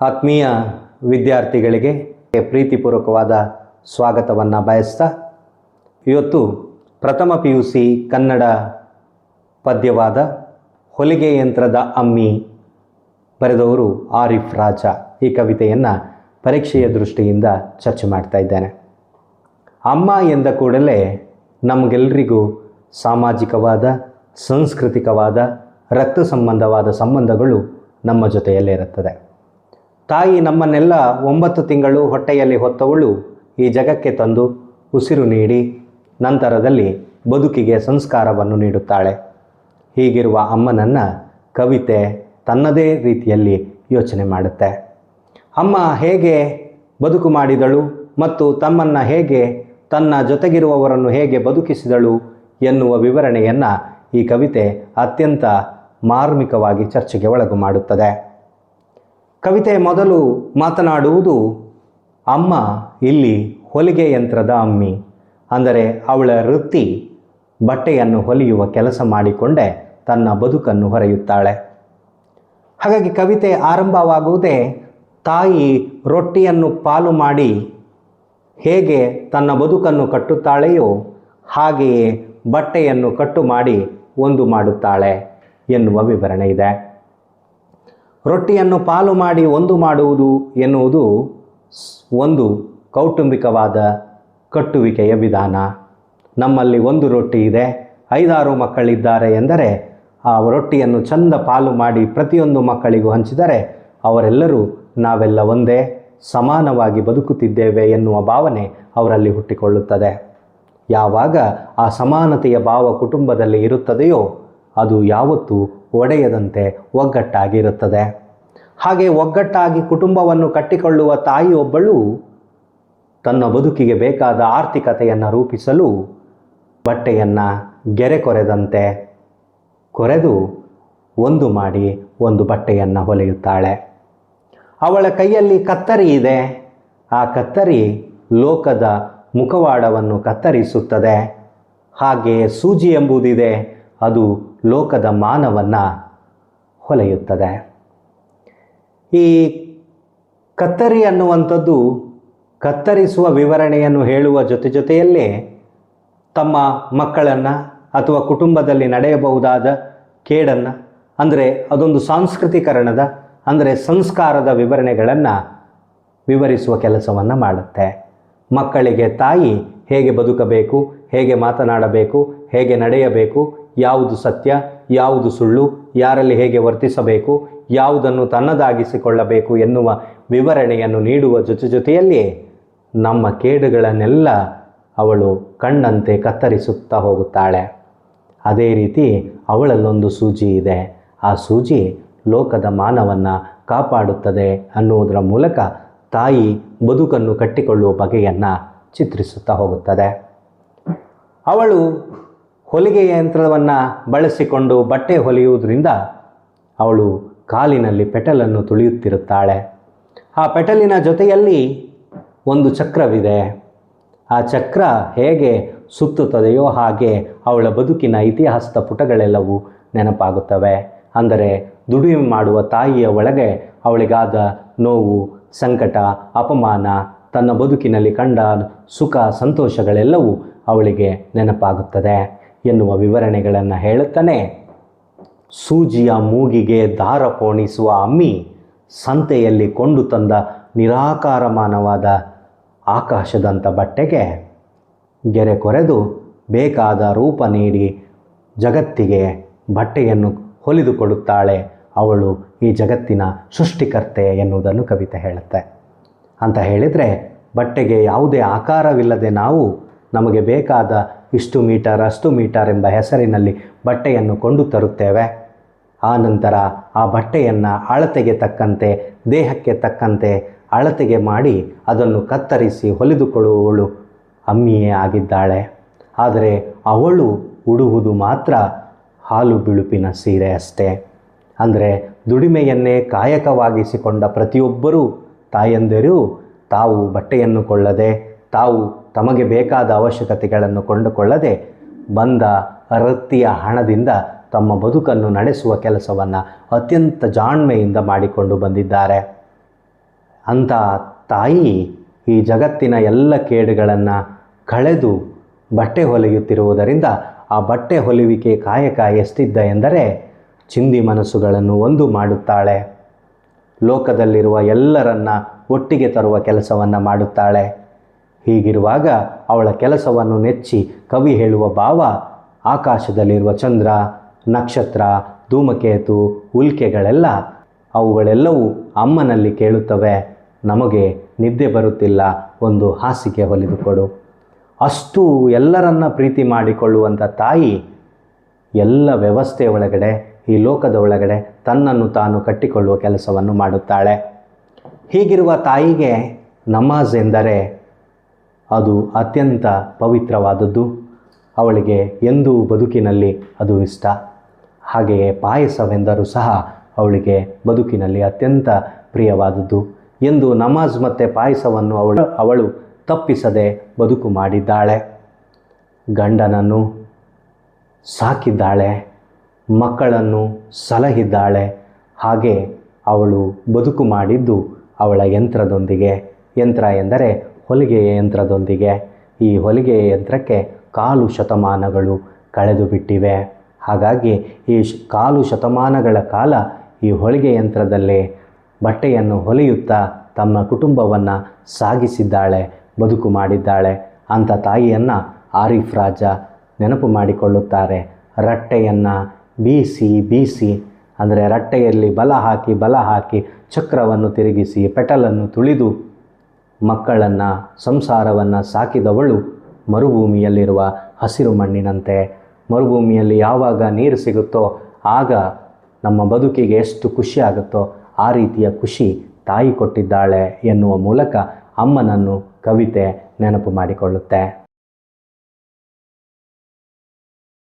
ಆತ್ಮೀಯ ವಿದ್ಯಾರ್ಥಿಗಳಿಗೆ ಪ್ರೀತಿಪೂರ್ವಕವಾದ ಸ್ವಾಗತವನ್ನು ಬಯಸ್ತಾ, ಇವತ್ತು ಪ್ರಥಮ ಪಿ ಯು ಸಿ ಕನ್ನಡ ಪದ್ಯವಾದ ಹೊಲಿಗೆ ಯಂತ್ರದ ಅಮ್ಮಿ ಬರೆದವರು ಆರಿಫ್ ರಾಜ ಈ ಕವಿತೆಯನ್ನು ಪರೀಕ್ಷೆಯ ದೃಷ್ಟಿಯಿಂದ ಚರ್ಚೆ ಮಾಡ್ತಾ ಇದ್ದೇನೆ. ಅಮ್ಮ ಎಂದ ಕೂಡಲೇ ನಮಗೆಲ್ಲರಿಗೂ ಸಾಮಾಜಿಕವಾದ, ಸಾಂಸ್ಕೃತಿಕವಾದ, ರಕ್ತ ಸಂಬಂಧವಾದ ಸಂಬಂಧಗಳು ನಮ್ಮ ಜೊತೆಯಲ್ಲೇ ಇರುತ್ತದೆ. ತಾಯಿ ನಮ್ಮನ್ನೆಲ್ಲ ಒಂಬತ್ತು ತಿಂಗಳು ಹೊಟ್ಟೆಯಲ್ಲಿ ಹೊತ್ತವಳು ಈ ಜಗಕ್ಕೆ ತಂದು ಉಸಿರು ನೀಡಿ ನಂತರದಲ್ಲಿ ಬದುಕಿಗೆ ಸಂಸ್ಕಾರವನ್ನು ನೀಡುತ್ತಾಳೆ. ಹೀಗಿರುವ ಅಮ್ಮನನ್ನು ಕವಿತೆ ತನ್ನದೇ ರೀತಿಯಲ್ಲಿ ಯೋಚನೆ ಮಾಡುತ್ತೆ. ಅಮ್ಮ ಹೇಗೆ ಬದುಕು ಮಾಡಿದಳು ಮತ್ತು ತಮ್ಮನ್ನು ಹೇಗೆ ತನ್ನ ಜೊತೆಗಿರುವವರನ್ನು ಹೇಗೆ ಬದುಕಿಸಿದಳು ಎನ್ನುವ ವಿವರಣೆಯನ್ನು ಈ ಕವಿತೆ ಅತ್ಯಂತ ಮಾರ್ಮಿಕವಾಗಿ ಚರ್ಚೆಗೆ ಒಳಗು ಮಾಡುತ್ತದೆ. ಕವಿತೆ ಮೊದಲು ಮಾತನಾಡುವುದು, ಅಮ್ಮ, ಇಲ್ಲಿ ಹೊಲಿಗೆ ಯಂತ್ರದ ಅಮ್ಮಿ. ಅಂದರೆ ಅವಳ ವೃತ್ತಿ, ಬಟ್ಟೆಯನ್ನು ಹೊಲಿಯುವ ಕೆಲಸ ಮಾಡಿಕೊಂಡೇ, ತನ್ನ ಬದುಕನ್ನು ಹೊರೆಯುತ್ತಾಳೆ. ಹಾಗಾಗಿ ಕವಿತೆ ಆರಂಭವಾಗುವುದೇ, ತಾಯಿ ರೊಟ್ಟಿಯನ್ನು ಪಾಲು ಮಾಡಿ ಹೇಗೆ ತನ್ನ ಬದುಕನ್ನು ಕಟ್ಟುತ್ತಾಳೆಯೋ, ಹಾಗೆಯೇ ಬಟ್ಟೆಯನ್ನು ಕಟ್ಟು ಮಾಡಿ ಒಂದು ಮಾಡುತ್ತಾಳೆ ಎನ್ನುವ ವಿವರಣೆ ಇದೆ. ರೊಟ್ಟಿಯನ್ನು ಪಾಲು ಮಾಡಿ ಒಂದು ಮಾಡುವುದು ಎನ್ನುವುದು ಒಂದು ಕೌಟುಂಬಿಕವಾದ ಕಟ್ಟುವಿಕೆಯ ವಿಧಾನ. ನಮ್ಮಲ್ಲಿ ಒಂದು ರೊಟ್ಟಿ ಇದೆ. ಐದಾರು ಮಕ್ಕಳಿದ್ದಾರೆ ಎಂದರೆ ಆ ರೊಟ್ಟಿಯನ್ನು ಚಂದ ಪಾಲು ಮಾಡಿ ಪ್ರತಿಯೊಂದು ಮಕ್ಕಳಿಗೂ ಹಂಚಿದರೆ ಅವರೆಲ್ಲರೂ ನಾವೆಲ್ಲ ಒಂದೇ, ಸಮಾನವಾಗಿ ಬದುಕುತ್ತಿದ್ದೇವೆ ಎನ್ನುವ ಭಾವನೆ ಅವರಲ್ಲಿ ಹುಟ್ಟಿಕೊಳ್ಳುತ್ತದೆ. ಯಾವಾಗ ಆ ಸಮಾನತೆಯ ಭಾವ ಕುಟುಂಬದಲ್ಲಿ ಇರುತ್ತದೆಯೋ ಅದು ಯಾವತ್ತೂ ಒಡೆಯದಂತೆ ಒಗ್ಗಟ್ಟಾಗಿರುತ್ತದೆ. ಹಾಗೆ ಒಗ್ಗಟ್ಟಾಗಿ ಕುಟುಂಬವನ್ನು ಕಟ್ಟಿಕೊಳ್ಳುವ ತಾಯಿಯೊಬ್ಬಳು ತನ್ನ ಬದುಕಿಗೆ ಬೇಕಾದ ಆರ್ಥಿಕತೆಯನ್ನು ರೂಪಿಸಲು ಬಟ್ಟೆಯನ್ನು ಗೆರೆ ಕೊರೆದಂತೆ ಕೊರೆದು ಒಂದು ಮಾಡಿ ಒಂದು ಬಟ್ಟೆಯನ್ನು ಹೊಲೆಯುತ್ತಾಳೆ. ಅವಳ ಕೈಯಲ್ಲಿ ಕತ್ತರಿ ಇದೆ. ಆ ಕತ್ತರಿ ಲೋಕದ ಮುಖವಾಡವನ್ನು ಕತ್ತರಿಸುತ್ತದೆ. ಹಾಗೆ ಸೂಜಿ ಎಂಬುದಿದೆ. ಅದು ಲೋಕದ ಮಾನವನ್ನು ಹೊಲೆಯುತ್ತದೆ. ಈ ಕತ್ತರಿ ಅನ್ನುವಂಥದ್ದು ಕತ್ತರಿಸುವ ವಿವರಣೆಯನ್ನು ಹೇಳುವ ಜೊತೆ ಜೊತೆಯಲ್ಲೇ ತಮ್ಮ ಮಕ್ಕಳನ್ನು ಅಥವಾ ಕುಟುಂಬದಲ್ಲಿ ನಡೆಯಬಹುದಾದ ಕೇಡನ್ನು, ಅಂದರೆ ಅದೊಂದು ಸಾಂಸ್ಕೃತಿಕರಣದ, ಅಂದರೆ ಸಂಸ್ಕಾರದ ವಿವರಣೆಗಳನ್ನು ವಿವರಿಸುವ ಕೆಲಸವನ್ನು ಮಾಡುತ್ತೆ. ಮಕ್ಕಳಿಗೆ ತಾಯಿ ಹೇಗೆ ಬದುಕಬೇಕು, ಹೇಗೆ ಮಾತನಾಡಬೇಕು, ಹೇಗೆ ನಡೆಯಬೇಕು ಯಾವುದು ಸತ್ಯ, ಯಾವುದು ಸುಳ್ಳು, ಯಾರಲ್ಲಿ ಹೇಗೆ ವರ್ತಿಸಬೇಕು, ಯಾವುದನ್ನು ತನ್ನದಾಗಿಸಿಕೊಳ್ಳಬೇಕು ಎನ್ನುವ ವಿವರಣೆಯನ್ನು ನೀಡುವ ಜೊತೆ ಜೊತೆಯಲ್ಲಿ ನಮ್ಮ ಕೇಡುಗಳನ್ನೆಲ್ಲ ಅವಳು ಕಣ್ಣಂತೆ ಕತ್ತರಿಸುತ್ತಾ ಹೋಗುತ್ತಾಳೆ. ಅದೇ ರೀತಿ ಅವಳಲ್ಲೊಂದು ಸೂಜಿ ಇದೆ. ಆ ಸೂಜಿ ಲೋಕದ ಮಾನವನ್ನು ಕಾಪಾಡುತ್ತದೆ ಅನ್ನುವುದರ ಮೂಲಕ ತಾಯಿ ಬದುಕನ್ನು ಕಟ್ಟಿಕೊಳ್ಳುವ ಬಗೆಯನ್ನು ಚಿತ್ರಿಸುತ್ತಾ ಹೋಗುತ್ತದೆ. ಅವಳು ಹೊಲಿಗೆ ಯಂತ್ರವನ್ನು ಬಳಸಿಕೊಂಡು ಬಟ್ಟೆ ಹೊಲಿಯುವುದರಿಂದ ಅವಳು ಕಾಲಿನಲ್ಲಿ ಪೆಟಲನ್ನು ತುಳಿಯುತ್ತಿರುತ್ತಾಳೆ. ಆ ಪೆಟಲಿನ ಜೊತೆಯಲ್ಲಿ ಒಂದು ಚಕ್ರವಿದೆ. ಆ ಚಕ್ರ ಹೇಗೆ ಸುತ್ತುತ್ತದೆಯೋ ಹಾಗೆ ಅವಳ ಬದುಕಿನ ಇತಿಹಾಸದ ಪುಟಗಳೆಲ್ಲವೂ ನೆನಪಾಗುತ್ತವೆ. ಅಂದರೆ ದುಡಿಮೆ ಮಾಡುವ ತಾಯಿಯ ಒಳಗೆ ಅವಳಿಗಾದ ನೋವು, ಸಂಕಟ, ಅಪಮಾನ, ತನ್ನ ಬದುಕಿನಲ್ಲಿ ಕಂಡ ಸುಖ, ಸಂತೋಷಗಳೆಲ್ಲವೂ ಅವಳಿಗೆ ನೆನಪಾಗುತ್ತದೆ. ಎನ್ನುವ ವಿವರಣೆಗಳನ್ನು ಹೇಳುತ್ತಾನೆ. ಸೂಜಿಯ ಮೂಗಿಗೆ ದಾರ ಪೋಣಿಸುವ ಅಮ್ಮಿ ಸಂತೆಯಲ್ಲಿ ಕೊಂಡು ತಂದ ನಿರಾಕಾರಮಾನವಾದ ಆಕಾಶದಂಥ ಬಟ್ಟೆಗೆ ಗೆರೆ ಕೊರೆದು ಬೇಕಾದ ರೂಪ ನೀಡಿ ಜಗತ್ತಿಗೆ ಬಟ್ಟೆಯನ್ನು ಹೊಲಿದುಕೊಡುತ್ತಾಳೆ ಅವಳು ಈ ಜಗತ್ತಿನ ಸೃಷ್ಟಿಕರ್ತೆ ಎನ್ನುವುದನ್ನು ಕವಿತೆ ಹೇಳುತ್ತೆ. ಅಂತ ಹೇಳಿದರೆ ಬಟ್ಟೆಗೆ ಯಾವುದೇ ಆಕಾರವಿಲ್ಲದೆ ನಾವು ನಮಗೆ ಬೇಕಾದ ಇಷ್ಟು ಮೀಟರ್, ಅಷ್ಟು ಮೀಟರ್ ಎಂಬ ಹೆಸರಿನಲ್ಲಿ ಬಟ್ಟೆಯನ್ನು ಕೊಂಡು ತರುತ್ತೇವೆ. ಆ ನಂತರ ಆ ಬಟ್ಟೆಯನ್ನು ಅಳತೆಗೆ ತಕ್ಕಂತೆ, ದೇಹಕ್ಕೆ ತಕ್ಕಂತೆ ಅಳತೆಗೆ ಮಾಡಿ ಅದನ್ನು ಕತ್ತರಿಸಿ ಹೊಲಿದುಕೊಳ್ಳುವವಳು ಅಮ್ಮಿಯೇ ಆಗಿದ್ದಾಳೆ. ಆದರೆ ಅವಳು ಉಡುವುದು ಮಾತ್ರ ಹಾಲು ಬಿಳುಪಿನ ಸೀರೆ ಅಷ್ಟೇ. ಅಂದರೆ ದುಡಿಮೆಯನ್ನೇ ಕಾಯಕವಾಗಿಸಿಕೊಂಡ ಪ್ರತಿಯೊಬ್ಬರೂ ತಾಯಂದಿರು ತಾವು ಬಟ್ಟೆಯನ್ನು ಕೊಳ್ಳದೆ ತಾವು ತಮಗೆ ಬೇಕಾದ ಅವಶ್ಯಕತೆಗಳನ್ನು ಕೊಂಡುಕೊಳ್ಳದೆ ಬಂದ ವೃತ್ತಿಯ ಹಣದಿಂದ ತಮ್ಮ ಬದುಕನ್ನು ನಡೆಸುವ ಕೆಲಸವನ್ನು ಅತ್ಯಂತ ಜಾಣ್ಮೆಯಿಂದ ಮಾಡಿಕೊಂಡು ಬಂದಿದ್ದಾರೆ. ಅಂಥ ತಾಯಿ ಈ ಜಗತ್ತಿನ ಎಲ್ಲ ಕೇಡುಗಳನ್ನು ಕಳೆದು ಬಟ್ಟೆ ಹೊಲಿಯುತ್ತಿರುವುದರಿಂದ ಆ ಬಟ್ಟೆ ಹೊಲಿವಿಕೆ ಕಾಯಕ ಎಷ್ಟಿದ್ದ ಎಂದರೆ ಚಿಂದಿ ಮನಸ್ಸುಗಳನ್ನು ಒಂದು ಮಾಡುತ್ತಾಳೆ. ಲೋಕದಲ್ಲಿರುವ ಎಲ್ಲರನ್ನ ಒಟ್ಟಿಗೆ ತರುವ ಕೆಲಸವನ್ನು ಮಾಡುತ್ತಾಳೆ. ಹೀಗಿರುವಾಗ ಅವಳ ಕೆಲಸವನ್ನು ನೆಚ್ಚಿ ಕವಿ ಹೇಳುವ ಭಾವ ಆಕಾಶದಲ್ಲಿರುವ ಚಂದ್ರ, ನಕ್ಷತ್ರ, ಧೂಮಕೇತು, ಉಲ್ಕೆಗಳೆಲ್ಲ ಅವುಗಳೆಲ್ಲವೂ ಅಮ್ಮನಲ್ಲಿ ಕೇಳುತ್ತವೆ. ನಮಗೆ ನಿದ್ದೆ ಬರುತ್ತಿಲ್ಲ, ಒಂದು ಹಾಸಿಗೆ ಹೊಲಿದುಕೊಡು ಅಷ್ಟು ಎಲ್ಲರನ್ನ ಪ್ರೀತಿ ಮಾಡಿಕೊಳ್ಳುವಂಥ ತಾಯಿ ಎಲ್ಲ ವ್ಯವಸ್ಥೆ ಒಳಗಡೆ, ಈ ಲೋಕದ ಒಳಗಡೆ ತನ್ನನ್ನು ತಾನು ಕಟ್ಟಿಕೊಳ್ಳುವ ಕೆಲಸವನ್ನು ಮಾಡುತ್ತಾಳೆ. ಹೀಗಿರುವ ತಾಯಿಗೆ ನಮಾಜ್ ಎಂದರೆ ಅದು ಅತ್ಯಂತ ಪವಿತ್ರವಾದದ್ದು. ಅವಳಿಗೆ ಎಂದೂ ಬದುಕಿನಲ್ಲಿ ಅದು ಇಷ್ಟ. ಹಾಗೆಯೇ ಪಾಯಸವೆಂದರೂ ಸಹ ಅವಳಿಗೆ ಬದುಕಿನಲ್ಲಿ ಅತ್ಯಂತ ಪ್ರಿಯವಾದದ್ದು. ಎಂದು ನಮಾಜ್ ಮತ್ತು ಪಾಯಸವನ್ನು ಅವಳು ಅವಳು ತಪ್ಪಿಸದೆ ಬದುಕು ಮಾಡಿದ್ದಾಳೆ. ಗಂಡನನ್ನು ಸಾಕಿದ್ದಾಳೆ. ಮಕ್ಕಳನ್ನು ಸಲಹಿದ್ದಾಳೆ. ಹಾಗೆ ಅವಳು ಬದುಕು ಮಾಡಿದ್ದು ಅವಳ ಯಂತ್ರದೊಂದಿಗೆ. ಯಂತ್ರ ಎಂದರೆ ಹೊಲಿಗೆಯ ಯಂತ್ರದೊಂದಿಗೆ. ಈ ಹೊಲಿಗೆ ಯಂತ್ರಕ್ಕೆ ಕಾಲು ಶತಮಾನಗಳು ಕಳೆದು ಬಿಟ್ಟಿವೆ. ಹಾಗಾಗಿ ಈ ಕಾಲು ಶತಮಾನಗಳ ಕಾಲ ಈ ಹೊಲಿಗೆ ಯಂತ್ರದಲ್ಲಿ ಬಟ್ಟೆಯನ್ನು ಹೊಲಿಯುತ್ತಾ ತಮ್ಮ ಕುಟುಂಬವನ್ನು ಸಾಗಿಸಿದ್ದಾಳೆ, ಬದುಕು ಮಾಡಿದ್ದಾಳೆ. ಅಂತ ತಾಯಿಯನ್ನು ಆರಿಫ್ ರಾಜ ನೆನಪು ಮಾಡಿಕೊಳ್ಳುತ್ತಾರೆ. ರಟ್ಟೆಯನ್ನು ಬೀಸಿ ಬೀಸಿ, ಅಂದರೆ ರಟ್ಟೆಯಲ್ಲಿ ಬಲ ಹಾಕಿ ಬಲ ಹಾಕಿ ಚಕ್ರವನ್ನು ತಿರುಗಿಸಿ, ಪೆಟಲನ್ನು ತುಳಿದು ಮಕ್ಕಳನ್ನು, ಸಂಸಾರವನ್ನು ಸಾಕಿದವಳು ಮರುಭೂಮಿಯಲ್ಲಿರುವ ಹಸಿರು ಮಣ್ಣಿನಂತೆ. ಮರುಭೂಮಿಯಲ್ಲಿ ಯಾವಾಗ ನೀರು ಸಿಗುತ್ತೋ ಆಗ ನಮ್ಮ ಬದುಕಿಗೆ ಎಷ್ಟು ಖುಷಿ ಆಗುತ್ತೋ ಆ ರೀತಿಯ ಖುಷಿ ತಾಯಿ ಕೊಟ್ಟಿದ್ದಾಳೆ ಎನ್ನುವ ಮೂಲಕ ಅಮ್ಮನನ್ನು ಕವಿತೆ ನೆನಪು ಮಾಡಿಕೊಳ್ಳುತ್ತೆ.